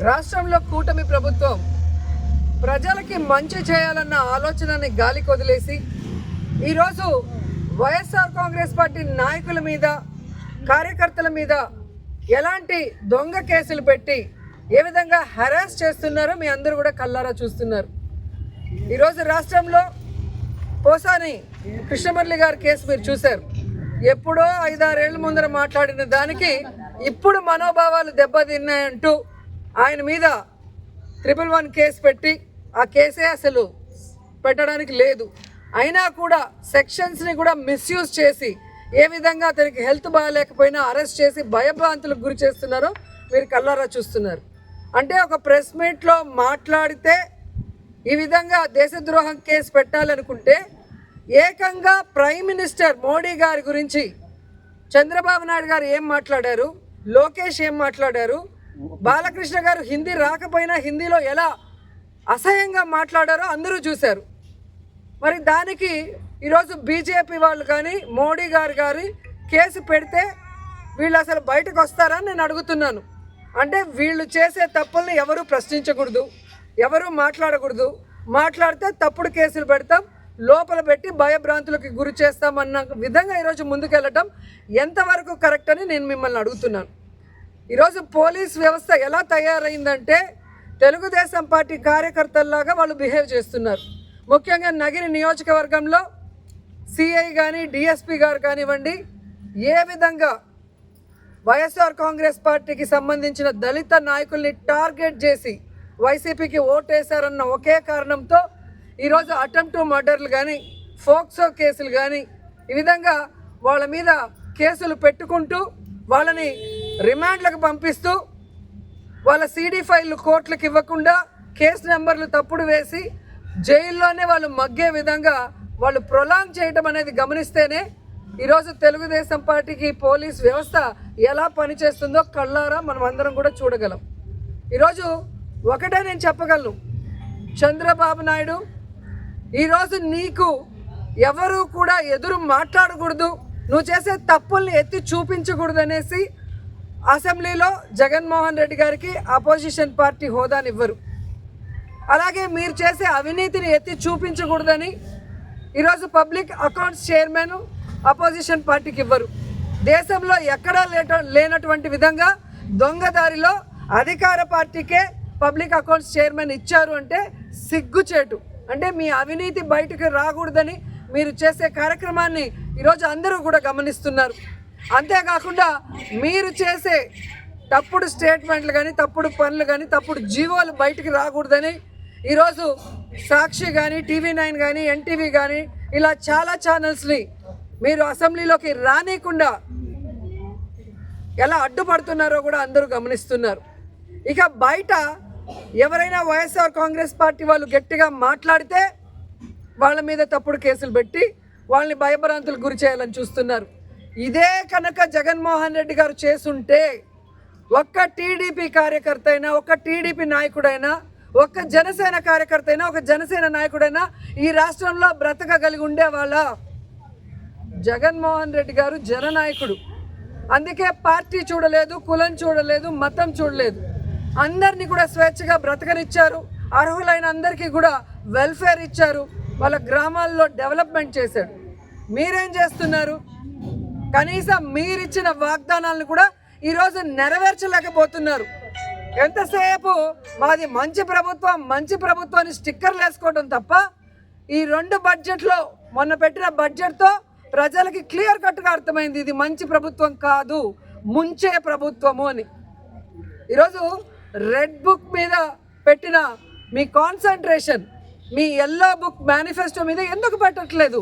రాష్ట్రంలో కూటమి ప్రభుత్వం ప్రజలకి మంచి చేయాలన్న ఆలోచనని గాలికి వదిలేసి ఈరోజు వైఎస్ఆర్ కాంగ్రెస్ పార్టీ నాయకుల మీద కార్యకర్తల మీద ఎలాంటి దొంగ కేసులు పెట్టి ఏ విధంగా హెరాస్ చేస్తున్నారో మీ అందరూ కూడా కల్లారా చూస్తున్నారు. ఈరోజు రాష్ట్రంలో పోసాని కృష్ణమురళి గారి కేసు మీరు చూశారు. ఎప్పుడో ఐదారేళ్ళ ముందర మాట్లాడిన దానికి ఇప్పుడు మనోభావాలు దెబ్బతిన్నాయంటూ ఆయన మీద ట్రిపుల్ వన్ కేసు పెట్టి ఆ కేసే అసలు పెట్టడానికి లేదు. అయినా కూడా సెక్షన్స్ని కూడా మిస్యూజ్ చేసి ఏ విధంగా అతనికి హెల్త్ బాగాలేకపోయినా అరెస్ట్ చేసి భయభ్రాంతులకు గురి చేస్తున్నారో మీరు కల్లారా చూస్తున్నారు. అంటే ఒక ప్రెస్ మీట్లో మాట్లాడితే ఈ విధంగా దేశద్రోహం కేసు పెట్టాలనుకుంటే ఏకంగా ప్రైమ్ మినిస్టర్ మోడీ గారి గురించి చంద్రబాబు నాయుడు గారు ఏం మాట్లాడారు? లోకేష్ ఏం మాట్లాడారు? బాలకృష్ణ గారు హిందీ రాకపోయినా హిందీలో ఎలా అసహ్యంగా మాట్లాడారో అందరూ చూశారు. మరి దానికి ఈరోజు బీజేపీ వాళ్ళు కానీ మోడీ గారు గారి కేసు పెడితే వీళ్ళు అసలు బయటకు వస్తారని నేను అడుగుతున్నాను. అంటే వీళ్ళు చేసే తప్పుల్ని ఎవరు ప్రశ్నించకూడదు ఎవరు మాట్లాడకూడదు. మాట్లాడితే తప్పుడు కేసులు పెడతాం లోపల పెట్టి భయభ్రాంతులకు గురి చేస్తామన్న విధంగా ఈరోజు ముందుకెళ్ళటం ఎంతవరకు కరెక్ట్ అని నేను మిమ్మల్ని అడుగుతున్నాను. ఈరోజు పోలీస్ వ్యవస్థ ఎలా తయారైందంటే తెలుగుదేశం పార్టీ కార్యకర్తల్లాగా వాళ్ళు బిహేవ్ చేస్తున్నారు. ముఖ్యంగా నగిరి నియోజకవర్గంలో సిఐ కానీ డిఎస్పి గారు కానివ్వండి ఏ విధంగా వైఎస్ఆర్ కాంగ్రెస్ పార్టీకి సంబంధించిన దళిత నాయకుల్ని టార్గెట్ చేసి వైసీపీకి ఓటేశారన్న ఒకే కారణంతో ఈరోజు అటెంప్ట్ మర్డర్లు కానీ ఫోక్సో కేసులు కానీ ఈ విధంగా వాళ్ళ మీద కేసులు పెట్టుకుంటూ వాళ్ళని రిమాండ్లకు పంపిస్తూ వాళ్ళ సీడీ ఫైళ్ళు కోర్టులకు ఇవ్వకుండా కేసు నెంబర్లు తప్పుడు వేసి జైల్లోనే వాళ్ళు మగ్గే విధంగా వాళ్ళు ప్రొలాంగ్ చేయటం అనేది గమనిస్తేనే ఈరోజు తెలుగుదేశం పార్టీకి పోలీస్ వ్యవస్థ ఎలా పనిచేస్తుందో కళ్ళారా మనం అందరం కూడా చూడగలం. ఈరోజు ఒకటే నేను చెప్పగలను. చంద్రబాబు నాయుడు ఈరోజు నీకు ఎవరు కూడా ఎదురు మాట్లాడకూడదు. నువ్వు చేసే తప్పుల్ని ఎత్తి చూపించకూడదు అనేసి అసెంబ్లీలో జగన్మోహన్ రెడ్డి గారికి అపోజిషన్ పార్టీ హోదానివ్వరు. అలాగే మీరు చేసే అవినీతిని ఎత్తి చూపించకూడదని ఈరోజు పబ్లిక్ అకౌంట్స్ చైర్మన్ అపోజిషన్ పార్టీకి ఇవ్వరు. దేశంలో ఎక్కడా లేట లేనటువంటి విధంగా దొంగదారిలో అధికార పార్టీకే పబ్లిక్ అకౌంట్స్ చైర్మన్ ఇచ్చారు అంటే సిగ్గుచేటు. అంటే మీ అవినీతి బయటకు రాకూడదని మీరు చేసే కార్యక్రమాన్ని ఈరోజు అందరూ కూడా గమనిస్తున్నారు. అంతేకాకుండా మీరు చేసే తప్పుడు స్టేట్మెంట్లు కానీ తప్పుడు పనులు కానీ తప్పుడు జీవోలు బయటికి రాకూడదని ఈరోజు సాక్షి కానీ టీవీ నైన్ కానీ ఎన్టీవీ కానీ ఇలా చాలా ఛానల్స్ని మీరు అసెంబ్లీలోకి రానియకుండా ఎలా అడ్డుపడుతున్నారో కూడా అందరూ గమనిస్తున్నారు. ఇక బయట ఎవరైనా వైఎస్ఆర్ కాంగ్రెస్ పార్టీ వాళ్ళు గట్టిగా మాట్లాడితే వాళ్ళ మీద తప్పుడు కేసులు పెట్టి వాళ్ళని భయభ్రాంతులకు గురి చేయాలని చూస్తున్నారు. ఇదే కనుక జగన్మోహన్ రెడ్డి గారు చేసుంటే ఒక్క టీడీపీ కార్యకర్త అయినా ఒక్క టీడీపీ నాయకుడైనా ఒక్క జనసేన కార్యకర్త అయినా ఒక జనసేన నాయకుడైనా ఈ రాష్ట్రంలో బ్రతకగలిగి ఉండేవాళ్ళ? జగన్మోహన్ రెడ్డి గారు జననాయకుడు. అందుకే పార్టీ చూడలేదు కులం చూడలేదు మతం చూడలేదు. అందరినీ కూడా స్వేచ్ఛగా బ్రతకనిచ్చారు. అర్హులైన అందరికీ కూడా వెల్ఫేర్ ఇచ్చారు. వాళ్ళ గ్రామాల్లో డెవలప్మెంట్ చేశాడు మీరేం చేస్తున్నారు? కనీసం మీరిచ్చిన వాగ్దానాలను కూడా ఈరోజు నెరవేర్చలేకపోతున్నారు. ఎంతసేపు మాది మంచి ప్రభుత్వం మంచి ప్రభుత్వాన్ని స్టిక్కర్లు వేసుకోవడం తప్ప ఈ రెండు బడ్జెట్లో మొన్న పెట్టిన బడ్జెట్తో ప్రజలకి క్లియర్ కట్గా అర్థమైంది ఇది మంచి ప్రభుత్వం కాదు ముంచే ప్రభుత్వము అని. ఈరోజు రెడ్ బుక్ మీద పెట్టిన మీ కాన్సన్ట్రేషన్ మీ ఎల్లో బుక్ మేనిఫెస్టో మీద ఎందుకు పెట్టట్లేదు?